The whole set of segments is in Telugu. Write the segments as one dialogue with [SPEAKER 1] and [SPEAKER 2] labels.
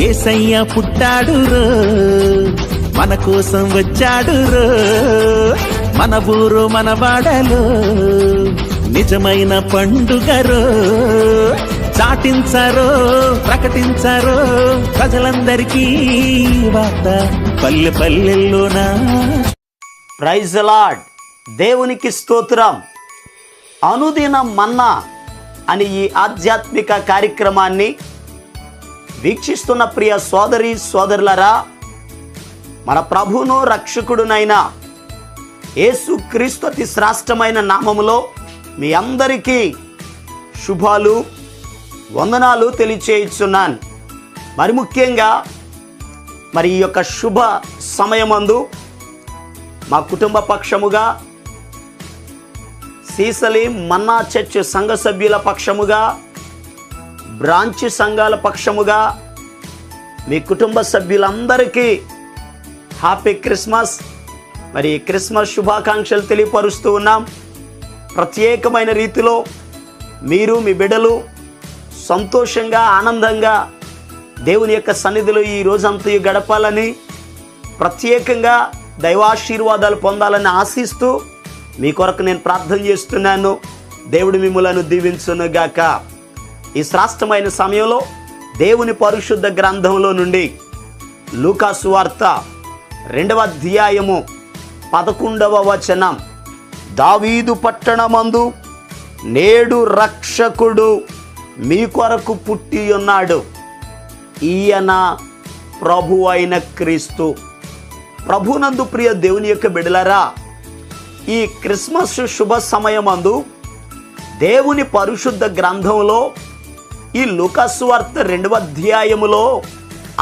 [SPEAKER 1] ఏసయ్య పుట్టాడు రో మన కోసం వచ్చాడు రో మన ఊరు మన వాడలో నిజమైన పండుగరో చాటించారో ప్రకటించారో ప్రజలందరికీ వార్త. పల్లె పల్లెల్లోనా.
[SPEAKER 2] ప్రైజ్ లాడ్ దేవునికి స్తోత్రం. అనుదినం మన్నా అని ఈ ఆధ్యాత్మిక కార్యక్రమాన్ని వీక్షిస్తున్న ప్రియ సోదరి సోదరులరా మన ప్రభువును రక్షకుడునైన యేసు క్రీస్తు అతి శ్రాష్టమైన నామములో మీ అందరికీ శుభాలు వందనాలు తెలియచేయుచున్నాను. మరి ముఖ్యంగా మరి ఈ యొక్క శుభ సమయమందు మా కుటుంబ పక్షముగా సీసలి మన్నా చర్చ్ సంఘ సభ్యుల పక్షముగా బ్రాంచ్ సంఘాల పక్షముగా మీ కుటుంబ సభ్యులందరికీ హ్యాపీ క్రిస్మస్. మరి క్రిస్మస్ శుభాకాంక్షలు తెలియపరుస్తూ ఉన్నాం. ప్రత్యేకమైన రీతిలో మీరు మీ బిడ్డలు సంతోషంగా ఆనందంగా దేవుని యొక్క సన్నిధిలో ఈ రోజంతా గడపాలని ప్రత్యేకంగా దైవాశీర్వాదాలు పొందాలని ఆశిస్తూ మీ కొరకు నేను ప్రార్థన చేస్తున్నాను. దేవుడు మిమ్మలను దీవించునుగాక. ఈ శ్రాష్టమైన సమయంలో దేవుని పరిశుద్ధ గ్రంథంలో నుండి లూకాసు వార్త రెండవ అధ్యాయము పదకొండవ వచనం. దావీదు పట్టణమందు నేడు రక్షకుడు మీ కొరకు పుట్టి ఉన్నాడు. ఈయన ప్రభు అయిన క్రీస్తు. ప్రభునందు ప్రియ దేవుని యొక్క బిడలరా ఈ క్రిస్మస్ శుభ సమయమందు దేవుని పరిశుద్ధ గ్రంథంలో ఈ లుకస్వార్త రెండవ అధ్యాయములో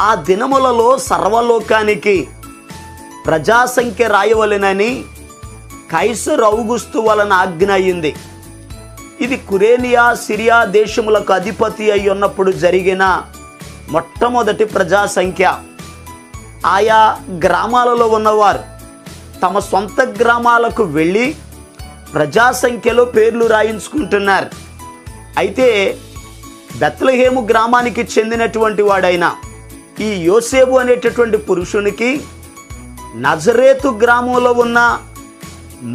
[SPEAKER 2] ఆ దినములలో సర్వలోకానికి ప్రజాసంఖ్య రాయవలెనని కైసర్ రౌగుస్తు వలన ఆజ్ఞ అయింది. ఇది కురేనియా సిరియా దేశములకు అధిపతి అయి ఉన్నప్పుడు జరిగిన మొట్టమొదటి ప్రజా సంఖ్య ఆయా గ్రామాలలో ఉన్నవారు తమ సొంత గ్రామాలకు వెళ్ళి ప్రజా సంఖ్యలో పేర్లు రాయించుకుంటున్నారు. అయితే బెత్లహేము గ్రామానికి చెందినటువంటి వాడైన ఈ యోసేపు అనేటటువంటి పురుషునికి నజరేతు గ్రామంలో ఉన్న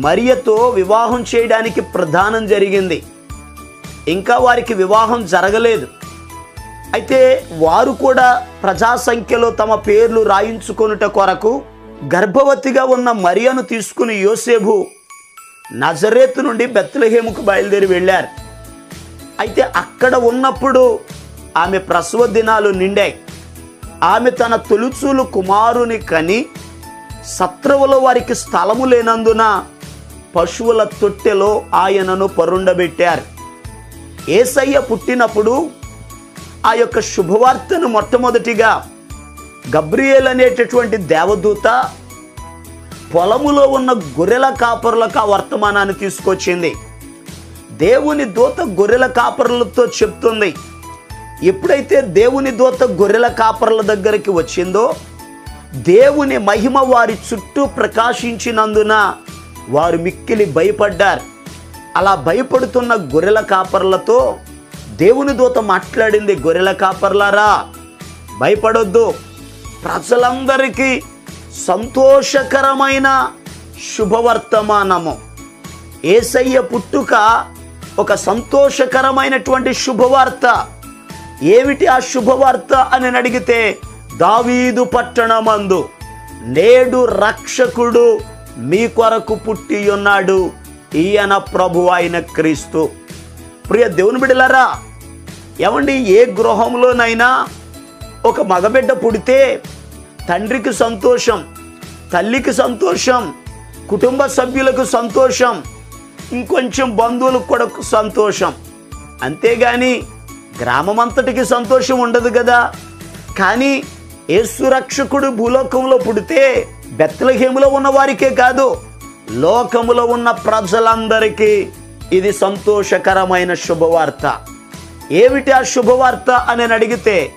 [SPEAKER 2] మరియతో వివాహం చేయడానికి ప్రధానం జరిగింది. ఇంకా వారికి వివాహం జరగలేదు. అయితే వారు కూడా ప్రజా సంఖ్యలో తమ పేర్లు రాయించుకొనుట కొరకు గర్భవతిగా ఉన్న మరియను తీసుకుని యోసేపు నజరేతు నుండి బెత్లహేముకు బయలుదేరి వెళ్ళారు. అయితే అక్కడ ఉన్నప్పుడు ఆమె ప్రసవ దినాలు నిండాయి. ఆమె తన తొలుచూలు కుమారుని కని శత్రువుల వారికి స్థలము లేనందున పశువుల తొట్టెలో ఆయనను పరుండబెట్టారు. ఏసయ్య పుట్టినప్పుడు ఆ యొక్క శుభవార్తను మొట్టమొదటిగా గబ్రియేల్ అనేటటువంటి దేవదూత పొలములో ఉన్న గొర్రెల కాపరులకు ఆ వర్తమానాన్ని తీసుకొచ్చింది. దేవుని దూత గొర్రెల కాపరులతో చెప్తుంది. ఎప్పుడైతే దేవుని దూత గొర్రెల కాపరుల దగ్గరికి వచ్చిందో దేవుని మహిమ వారి చుట్టూ ప్రకాశించినందున వారు మిక్కిలి భయపడ్డారు. అలా భయపడుతున్న గొర్రెల కాపర్లతో దేవుని దూత మాట్లాడింది గొర్రెల కాపర్లారా భయపడొద్దు. ప్రజలందరికీ సంతోషకరమైన శుభవర్తమానము. ఏసయ్య పుట్టుక ఒక సంతోషకరమైనటువంటి శుభవార్త. ఏమిటి ఆ శుభవార్త అని అడిగితే దావీదు పట్టణమందు నేడు రక్షకుడు మీ కొరకు పుట్టి ఉన్నాడు ఈయన ప్రభు అయిన క్రీస్తు. ప్రియ దేవుని బిడలరా ఏమండి ఏ గృహంలోనైనా ఒక మగబిడ్డ పుడితే తండ్రికి సంతోషం తల్లికి సంతోషం కుటుంబ సభ్యులకు సంతోషం ఇంకొంచెం బంధువులకు కూడా సంతోషం. అంతేగాని గ్రామం అంతటికి సంతోషం ఉండదు కదా. కానీ ఏసురక్షకుడు భూలోకంలో పుడితే బెత్తలహేములో ఉన్న వారికే కాదు లోకములో ఉన్న ప్రజలందరికీ ఇది సంతోషకరమైన శుభవార్త. ఏమిటి ఆ శుభవార్త అని అడిగితే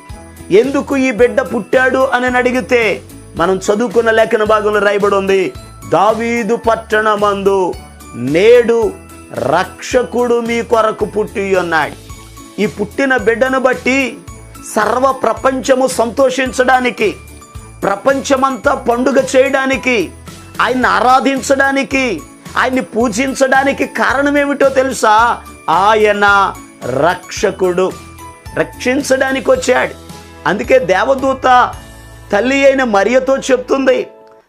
[SPEAKER 2] ఎందుకు ఈ బిడ్డ పుట్టాడు అని అడిగితే మనం చదువుకున్న లేఖన భాగంలో రాయబడి ఉంది దావీదు పట్టణమందు నేడు రక్షకుడు మీ కొరకు పుట్టి ఉన్నాడు. ఈ పుట్టిన బిడ్డను బట్టి సర్వ ప్రపంచము సంతోషించడానికి ప్రపంచమంతా పండుగ చేయడానికి ఆయన్ని ఆరాధించడానికి ఆయన్ని పూజించడానికి కారణమేమిటో తెలుసా? ఆయన రక్షకుడు. రక్షించడానికి వచ్చాడు. అందుకే దేవదూత తల్లి అయిన మరియతో చెప్తుంది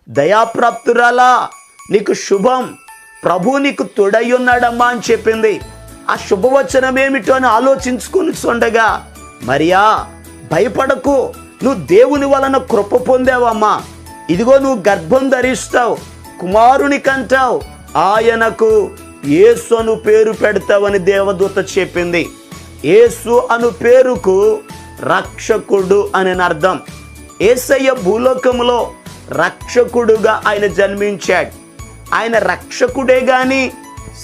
[SPEAKER 2] దయాప్రాప్తురాలా నీకు శుభం. ప్రభు నీకు తొడయ్యున్నాడమ్మా అని చెప్పింది. ఆ శుభవచనం ఏమిటో అని ఆలోచించుకుని ఉండగా మరియా భయపడకు. నువ్వు దేవుని వలన కృప పొందావమ్మా. ఇదిగో నువ్వు గర్భం ధరిస్తావు కుమారుని కంటావు. ఆయనకు యేసు అను పేరు పెడతావని దేవదూత చెప్పింది. యేసు అను పేరుకు రక్షకుడు అని అర్థం ఏసయ్య భూలోకంలో రక్షకుడుగా ఆయన జన్మించాడు. ఆయన రక్షకుడే గాని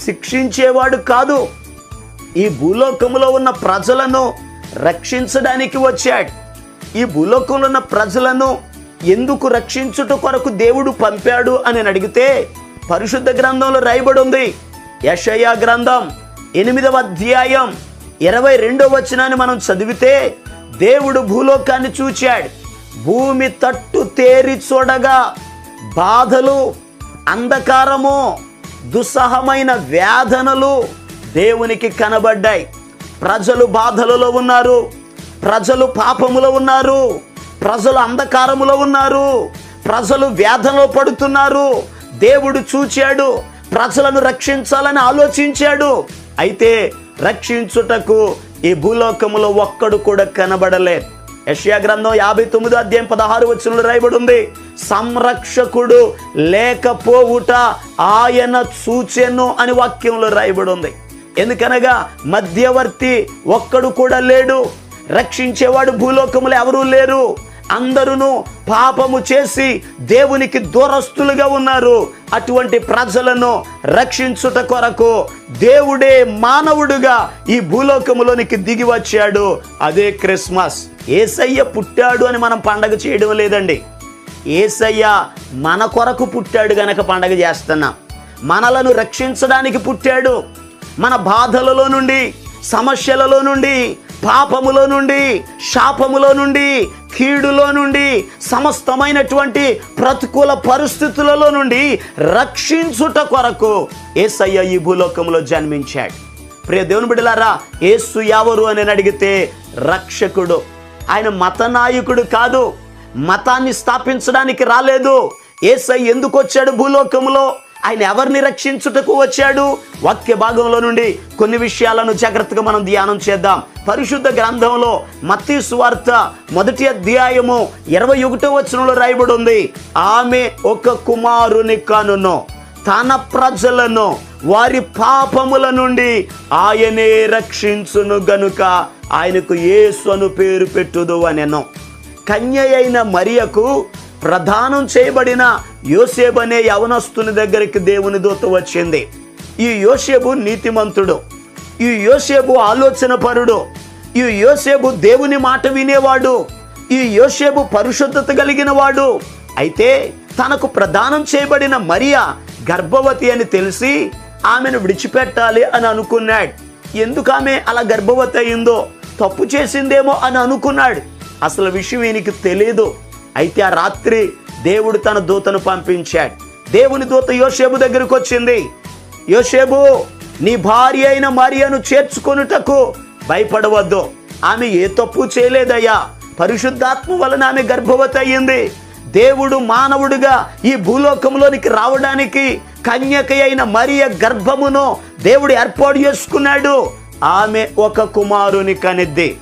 [SPEAKER 2] శిక్షించేవాడు కాదు. ఈ భూలోకంలో ఉన్న ప్రజలను రక్షించడానికి వచ్చాడు. ఈ భూలోకంలో ఉన్న ప్రజలను ఎందుకు రక్షించుట కొరకు దేవుడు పంపాడు అని అడిగితే పరిశుద్ధ గ్రంథంలో రాయబడి ఉంది. యషయా గ్రంథం ఎనిమిదవ అధ్యాయం ఇరవై రెండవ వచనాన్ని మనం చదివితే దేవుడు భూలోకాన్ని చూచాడు. భూమి తట్టు తేరి చూడగా బాధలు అంధకారము దుస్సహమైన వేదనలు దేవునికి కనబడ్డాయి. ప్రజలు బాధలలో ఉన్నారు ప్రజలు పాపములో ఉన్నారు ప్రజలు అంధకారములో ఉన్నారు ప్రజలు వేదనలో పడుతున్నారు. దేవుడు చూచాడు ప్రజలను రక్షించాలని ఆలోచించాడు. అయితే రక్షించుటకు ఈ భూలోకములో ఒక్కడు కూడా కనబడలేదు. యష్యా గ్రంథం యాభై తొమ్మిదో అధ్యాయం పదహారు వచ్చినలో రాయబడి ఉంది సంరక్షకుడు లేకపోవుట ఆయన సూచెను అని వాక్యంలో రాయబడి ఉంది ఎందుకనగా మధ్యవర్తి ఒక్కడు కూడా లేడు. రక్షించేవాడు భూలోకములు ఎవరూ లేరు. అందరూ పాపము చేసి దేవునికి దూరస్తులుగా ఉన్నారు. అటువంటి ప్రజలను రక్షించుట కొరకు దేవుడే మానవుడుగా ఈ భూలోకములోనికి దిగి వచ్చాడు. అదే క్రిస్మస్. ఏసయ్య పుట్టాడు అని మనం పండగ చేయడం లేదండి. ఏసయ్య మన కొరకు పుట్టాడు గనక పండగ చేస్తున్నాం. మనలను రక్షించడానికి పుట్టాడు. మన బాధలలో నుండి సమస్యలలో నుండి పాపములో నుండి శాపములో నుండి కీడులో నుండి సమస్తమైనటువంటి ప్రతికూల పరిస్థితులలో నుండి రక్షించుట కొరకు ఏసయ్య ఈ భూలోకంలో జన్మించాడు. ప్రియ దేవుని బిడ్డలారా ఏసు ఎవరు అని అడిగితే రక్షకుడు ఆయన మత నాయకుడు కాదు. మతాన్ని స్థాపించడానికి రాలేదు. ఏసై ఎందుకు వచ్చాడు భూలోకంలో? ఆయన ఎవరిని రక్షించుటకు వచ్చాడు? వాక్య భాగంలో నుండి కొన్ని విషయాలను జాగ్రత్తగా మనం ధ్యానం చేద్దాం. పరిశుద్ధ గ్రంథంలో మత్తీ సువార్త మొదటి అధ్యాయము ఇరవై ఒకటో వచనంలో రాయబడి ఉంది. ఆమె ఒక కుమారుని కానును. తన ప్రజలను వారి పాపముల నుండి ఆయనే రక్షించును గనుక ఆయనకు యేసు అను పేరు పెట్టుదు అనెను. కన్య అయిన మరియకు ప్రదానం చేయబడిన యోసేబు అనే యవనస్తుని దగ్గరికి దేవుని దూత వచ్చింది. ఈ యోసేబు నీతిమంతుడు. ఈ యోసేబు ఆలోచన పరుడు ఈ యోసేబు దేవుని మాట వినేవాడు. ఈ యోసేబు పరిశుద్ధత కలిగిన వాడు. అయితే తనకు ప్రదానం చేయబడిన మరియా గర్భవతి అని తెలిసి ఆమెను విడిచిపెట్టాలి అని అనుకున్నాడు. ఎందుకు ఆమె అలా గర్భవతి అయిందో తప్పు చేసిందేమో అని అనుకున్నాడు. అసలు విషయం ఈయనకి తెలియదు అయితే ఆ రాత్రి దేవుడు తన దూతను పంపించాడు. దేవుని దూత యోషేబు దగ్గరకు వచ్చింది. యోషేబు నీ భార్య అయిన మరియను చేర్చుకొనుటకు భయపడవద్దు. ఆమె ఏ తప్పు చేయలేదయ్యా. పరిశుద్ధాత్మ వలన ఆమె గర్భవతి అయ్యింది. దేవుడు మానవుడిగా ఈ భూలోకంలోనికి రావడానికి కన్యక అయిన మరియ గర్భమును దేవుడు ఏర్పాటు చేసుకున్నాడు. ఆమె ఒక కుమారుని కనిద్ది.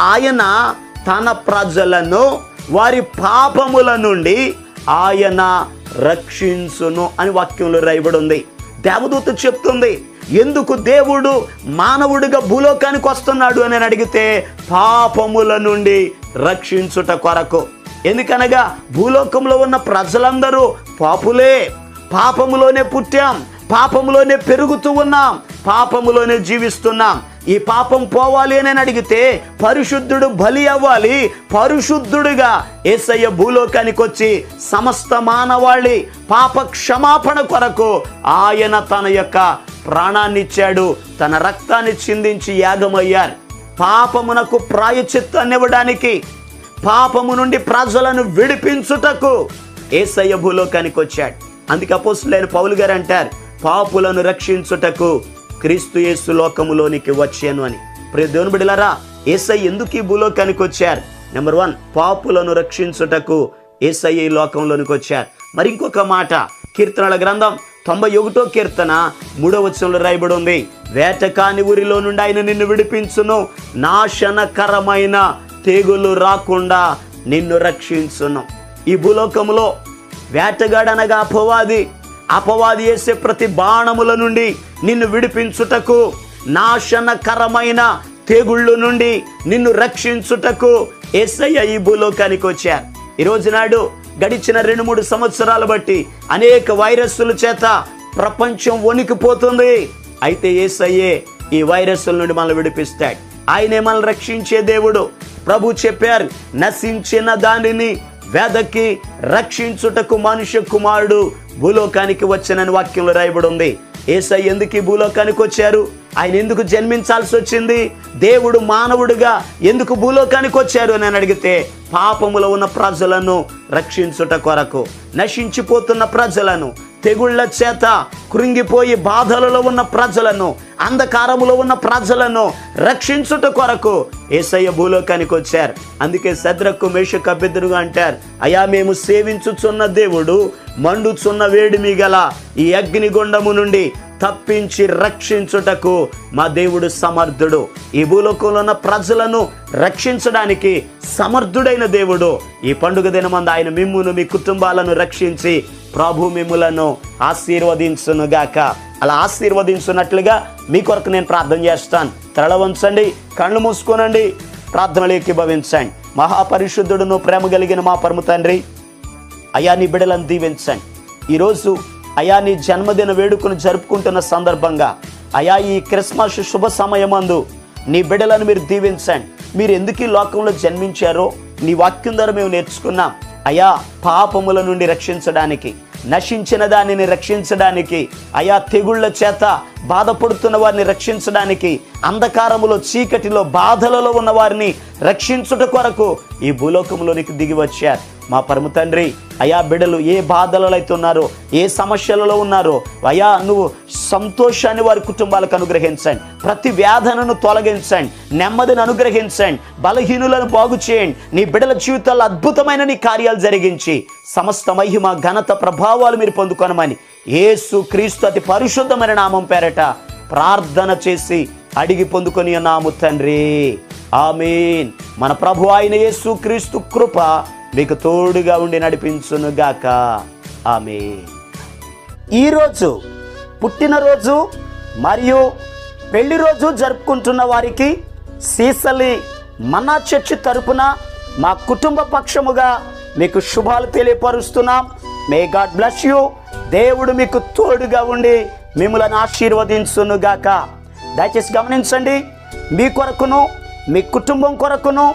[SPEAKER 2] ఆయన తన ప్రజలను వారి పాపముల నుండి ఆయన రక్షించును అని వాక్యంలో రాయబడి ఉంది దేవదూత చెప్తుంది ఎందుకు దేవుడు మానవుడిగా భూలోకానికి వస్తున్నాడు? అని అడిగితే పాపముల నుండి రక్షించుట కొరకు. ఎందుకనగా భూలోకంలో ఉన్న ప్రజలందరూ పాపులే. పాపములోనే పుట్టాం. పాపములోనే పెరుగుతూ ఉన్నాం. పాపములోనే జీవిస్తున్నాం. ఈ పాపం పోవాలి అని అడిగితే పరిశుద్ధుడు బలి అవ్వాలి. పరిశుద్ధుడుగా ఏసయ్య భూలోకానికి వచ్చి సమస్త మానవాళి పాప క్షమాపణ కొరకు ఆయన తన యొక్క ప్రాణాన్ని ఇచ్చాడు. తన రక్తాన్ని చిందించి యాగమయ్యారు. పాపమునకు ప్రాయచిత్తాన్ని ఇవ్వడానికి పాపము నుండి ప్రజలను విడిపించుటకు ఏసయ్య భూలోకానికి వచ్చాడు. అందుకే అపోసులైన పౌలు గారు అంటారు పాపులను రక్షించుటకు క్రీస్తు యేసు లోకములోనికి వచ్చాను అని. ప్రియ దేవుని బిడ్డలారా ఏసై ఎందుకు ఈ భూలోకానికి వచ్చారు? నెంబర్ వన్ పాపులను రక్షించుటకు ఏసై ఈ లోకంలోనికి వచ్చారు. మరి ఇంకొక మాట కీర్తనల గ్రంథం తొంభై ఒకటో కీర్తన మూడో వచనంలో రాయబడి ఉంది వేటకాని ఊరిలో నుండి ఆయన నిన్ను విడిపించును నాశనకరమైన తెగులు రాకుండా నిన్ను రక్షించును. ఈ భూలోకములో వేటగాడనగా అపవాది అపవాది వేసే ప్రతి బాణముల నుండి నిన్ను విడిపించుటకు నాశనకరమైన తెగుళ్ళు నుండి నిన్ను రక్షించుటకు ఎస్ఐ ఈ భూలోకానికి వచ్చారు. ఈ రోజు నాడు గడిచిన రెండు మూడు సంవత్సరాలు బట్టి అనేక వైరస్సుల చేత ప్రపంచం వణికిపోతుంది. అయితే ఏసయ్యే ఈ వైరస్సుల నుండి మనల్ని విడిపిస్తాడు. ఆయనే మనల్ని రక్షించే దేవుడు. ప్రభు చెప్పారు నశించిన దానిని వెదకి రక్షించుటకు మనుష్య కుమారుడు భూలోకానికి వచ్చానని వాక్యంలో రాయబడి ఉంది. ఏసై ఎందుకు ఈ భూలోకానికి వచ్చారు? ఆయన ఎందుకు జన్మించాల్సి వచ్చింది? దేవుడు మానవుడిగా ఎందుకు భూలోకానికి వచ్చారు అని అడిగితే పాపములో ఉన్న ప్రజలను రక్షించుట కొరకు నశించిపోతున్న ప్రజలను తెగుళ్ళ చేత కృంగిపోయి బాధలలో ఉన్న ప్రజలను అంధకారములో ఉన్న ప్రజలను రక్షించుట కొరకు ఏసయ్య భూలోకానికి వచ్చారు. అందుకే సద్రకు మేషకు అభ్యర్థులుగా అంటారు అయా మేము సేవించుచున్న దేవుడు మండుచున్న వేడిమి గల ఈ అగ్నిగుండము నుండి తప్పించి రక్షించుటకు మా దేవుడు సమర్థుడు. ఈ భూలోకంలో ఉన్న ప్రజలను రక్షించడానికి సమర్థుడైన దేవుడు. ఈ పండుగ దినమందు ఆయన మిమ్మును మీ కుటుంబాలను రక్షించి ప్రభు మిమ్ములను ఆశీర్వదించునుగాక. అలా ఆశీర్వదించున్నట్లుగా మీ కొరకు నేను ప్రార్థన చేస్తాను. తరల ఉంచండి కళ్ళు మూసుకోనండి ప్రార్థనలు ఏకీభవించండి మహాపరిశుద్ధుడును ప్రేమ కలిగిన మా పరమ తండ్రి అయా నీ బిడలను దీవించండి. ఈరోజు అయా నీ జన్మదిన వేడుకను జరుపుకుంటున్న సందర్భంగా అయా ఈ క్రిస్మస్ శుభ సమయమందు నీ బిడ్డలను మీరు దీవించండి. మీరు ఎందుకు ఈ లోకంలో జన్మించారో నీ వాక్యం ద్వారా మేము నేర్చుకున్నాం. అయా పాపముల నుండి రక్షించడానికి నశించిన దానిని రక్షించడానికి అయా తెగుళ్ళ చేత బాధపడుతున్న వారిని రక్షించడానికి అంధకారములో చీకటిలో బాధలలో ఉన్న వారిని రక్షించుట కొరకు ఈ భూలోకంలోనికి దిగి వచ్చారు. మా పరమ తండ్రి అయా బిడ్డలు ఏ బాధలలో అయితే ఉన్నారో ఏ సమస్యలలో ఉన్నారో అయా నువ్వు సంతోషాన్ని వారి కుటుంబాలకు అనుగ్రహించండి. ప్రతి వ్యాధనను తొలగించండి. నెమ్మదిని అనుగ్రహించండి. బలహీనులను బాగు చేయండి. నీ బిడ్డల జీవితాల్లో అద్భుతమైన నీ కార్యాలు జరిగించి సమస్త మహిమ ఘనత ప్రభావాలు మీరు పొందుకొనమని ఏసు క్రీస్తు అతి పరిశుద్ధమైన నామం పేరట ప్రార్థన చేసి అడిగి పొందుకొని నాము తండ్రి. ఆమెన్. మన ప్రభు ఆయన యేసు క్రీస్తు కృప మీకు తోడుగా ఉండి నడిపించునుగాక ఆమె ఈరోజు పుట్టినరోజు మరియు పెళ్ళి రోజు జరుపుకుంటున్న వారికి సీసలి మన్నా చర్చి తరపున మా కుటుంబ పక్షముగా మీకు శుభాలు తెలియపరుస్తున్నాం. మే గాడ్ బ్లెస్ యూ దేవుడు మీకు తోడుగా ఉండి మిమ్మల్ని ఆశీర్వదించునుగాక దయచేసి గమనించండి. మీ కొరకును మీ కుటుంబం కొరకును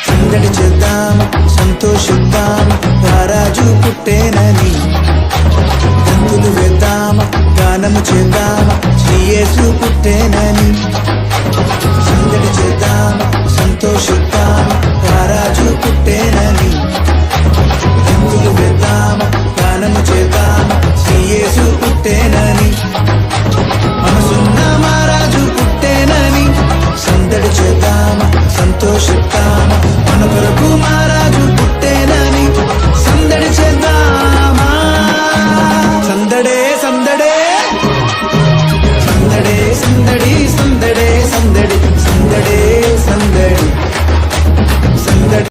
[SPEAKER 2] చేద్దాం సంతోషిద్దాం రాజు పుట్టేనని. తంతులు వేద్దాం గానము చేద్దాం శ్రీయేసు పుట్టేనని.
[SPEAKER 1] సందడి చేద్దాం సంతోషిద్దాం